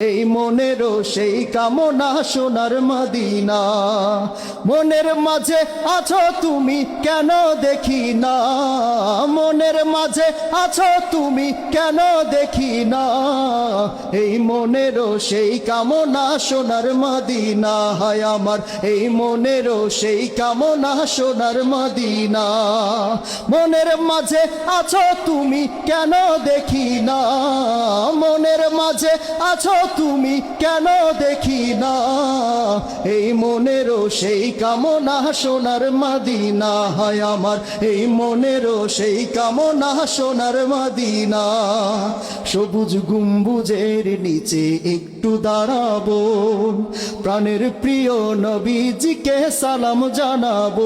এই মনেরও সেই কামনা সোনার মদিনা। মনের মাঝে আছো তুমি কেন দেখি না? মনের মাঝে আছো তুমি কেন দেখি না? এই মনেরও সেই কামনা সোনার মদিনা হয় আমার। এই মনেরও সেই কামনা সোনার মদিনা। মনের মাঝে আছো তুমি কেন দেখি না? মনের মাঝে আছো তুমি কেন দেখি না এই মনেরও সেই কামনা সোনার মাদিনা হয় আমার। এই মনেরও সেই কামনা সোনার মাদিনা। সবুজ গুম্বুজের নিচে একটু দাঁড়াবো। প্রাণের প্রিয় নবীজিকে সালাম জানাব।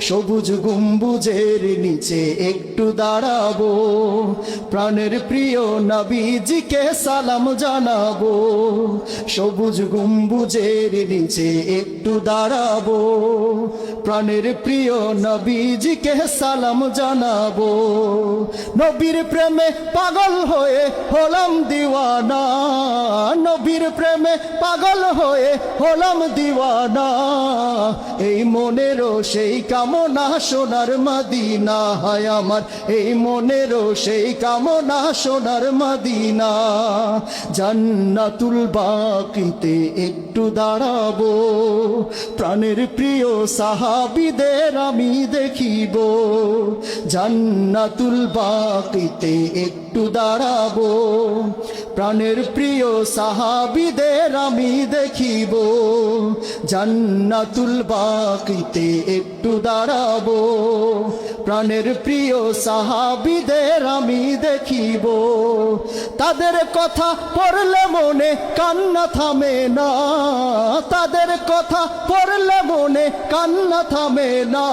সবুজ গুম্বুজের নিচে একটু দাঁড়াবো। প্রাণের প্রিয় নবীজিকে সালাম জানাব। সবুজ গম্বুজের নিচে একটু দাঁড়াবো। প্রাণের প্রিয় নবীজিকে সালাম জানাব। নবীর প্রেমে পাগল হয়ে হলাম দিওয়ানা। নবীর প্রেমে পাগল হয়ে হলাম দিওয়ানা। এই মনেরও সেই কামনা সোনার মাদিনা। হয় আমার, এই মনেরও সেই কামনা সোনার মাদিনা। জান্নাতুল বাকিতে একটু দাঁড়াবো। প্রাণের প্রিয় সাহাবিদের আমি দেখিব। জান্নাতুল বাকিতে একটু দাঁড়াবো। প্রাণের প্রিয় সাহাবিদের আমি দেখিব। জান্নাতুল বাকিতে একটু দাঁড়াবো। প্রাণের প্রিয় সাহাবিদের আমি দেখিব। তাদের কথা পড়লে মনে কান্না থামে না। তাদের কথা পড়লে মনে কান্না থামে না।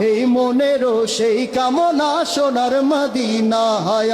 এই মনেরও সেই কামনা সোনার মদিনা হয়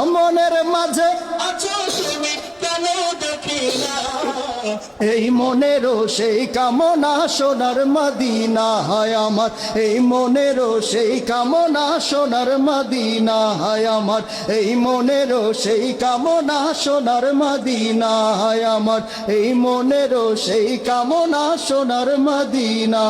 এই মনেরও সেই কামনা সোনার মদিনা হয় আমার। এই মনেরও সেই কামনা সোনার মদিনা হয় আমার। এই মনেরও সেই কামনা সোনার মদিনা হয় আমার। এই মনেরও সেই কামনা সোনার মদিনা।